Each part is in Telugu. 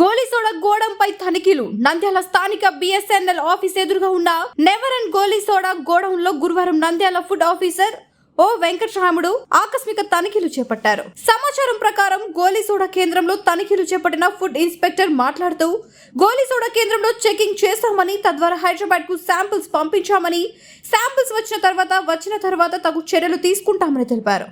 గోలిసోడ గోడంపై తనిఖీలు. నంద్యాల స్థానిక బిఎస్ఎన్ఎల్ ఆఫీస్ ఎదురుగా ఉన్న నెవర్ అండ్ గోలిసోడ గోడౌన్లో గురువారం Nandyal food officer O Venkataramudu ఆకస్మిక తనిఖీలు చేపట్టారు. సమాచారం ప్రకారం గోలిసోడ కేంద్రంలో తనిఖీలు చేపట్టిన ఫుడ్ ఇన్స్పెక్టర్ మాట్లాడుతూ గోలిసోడ కేంద్రంలో చెకింగ్ చేస్తామని తద్వారా హైదరాబాద్కు శాంపిల్స్ పంపించామని శాంపిల్స్ వచ్చిన తర్వాత వచ్చిన తర్వాత తగు చర్యలు తీసుకుంటామని తెలిపారు.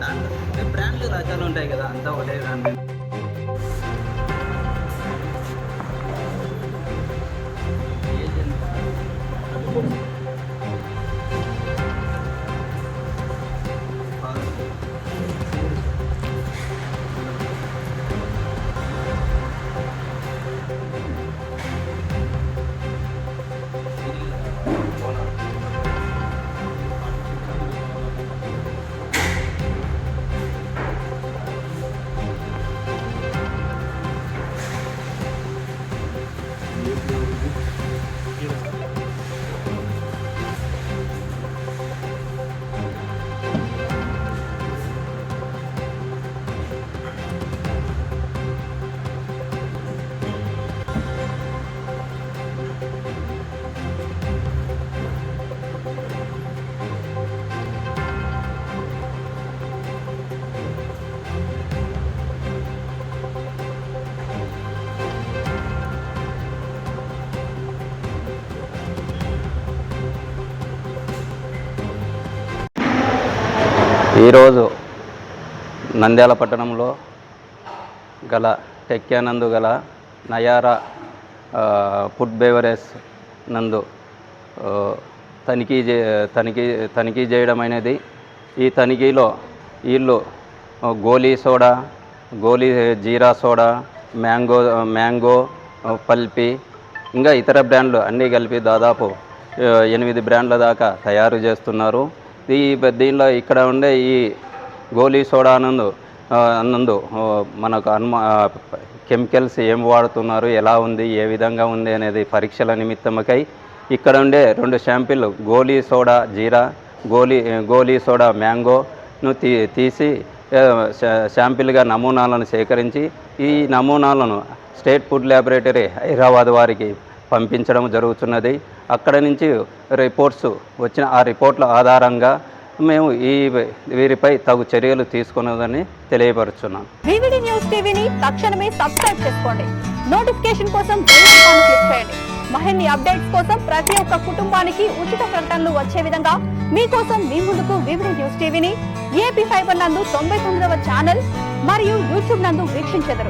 దాంట్లో బ్రాండ్లు రకాలు ఉంటాయి కదా అంతా ఒకటే బ్రాండ్ Bye. ఈరోజు నంద్యాల పట్టణంలో గల టెక్యానందు గల నయారా ఫుడ్ బేవరేజ్ నందు తనిఖీ చే తనిఖీ తనిఖీ చేయడం అనేది ఈ తనిఖీలో వీళ్ళు goli soda goli jeera soda mango mango pulpy pulpy ఇంకా ఇతర బ్రాండ్లు అన్నీ కలిపి దాదాపు ఎనిమిది బ్రాండ్ల దాకా తయారు చేస్తున్నారు. ఈ దీనిలో ఇక్కడ ఉండే ఈ గోలీ సోడా అనందు ఆ, నందు మనకు అనుమా కెమికల్స్ ఏం వాడుతున్నారు ఎలా ఉంది ఏ విధంగా ఉంది అనేది పరీక్షల నిమిత్తమకై ఇక్కడ ఉండే రెండు షాంపిల్ గోలీ సోడా జీరా గోలీ గోలీ సోడా మ్యాంగోను తీ తీసి షాంపిల్గా శాంపిల్గా నమూనాలను సేకరించి ఈ నమూనాలను స్టేట్ ఫుడ్ ల్యాబొరేటరీ హైదరాబాద్ వారికి పంపించడం జరుగుతున్నది. అక్కడ నుంచి రిపోర్ట్స్ వచ్చిన ఆ రిపోర్ట్ల ఆధారంగా మేము ఈ వీరిపై తగు చర్యలు తీసుకున్నదని తెలియపరుచున్నాం. వివిడి న్యూస్ టీవీని తక్షణమే సబ్స్క్రైబ్ చేసుకోండి. నోటిఫికేషన్ కోసం బెల్ ఐకాన్ క్లిక్ చేయండి. మరిన్ని అప్డేట్స్ కోసం ప్రతి ఒక్క కుటుంబానికి ఉచిత ప్రకటనలు వచ్చే విధంగా మీకోసం మీ ముందుకు వివిడి న్యూస్ టీవీని ఏపీ ఫైబర్ నందు తొంభై తొమ్మిదవ ఛానల్ మరియు యూట్యూబ్ నందు వీక్షించెదరు.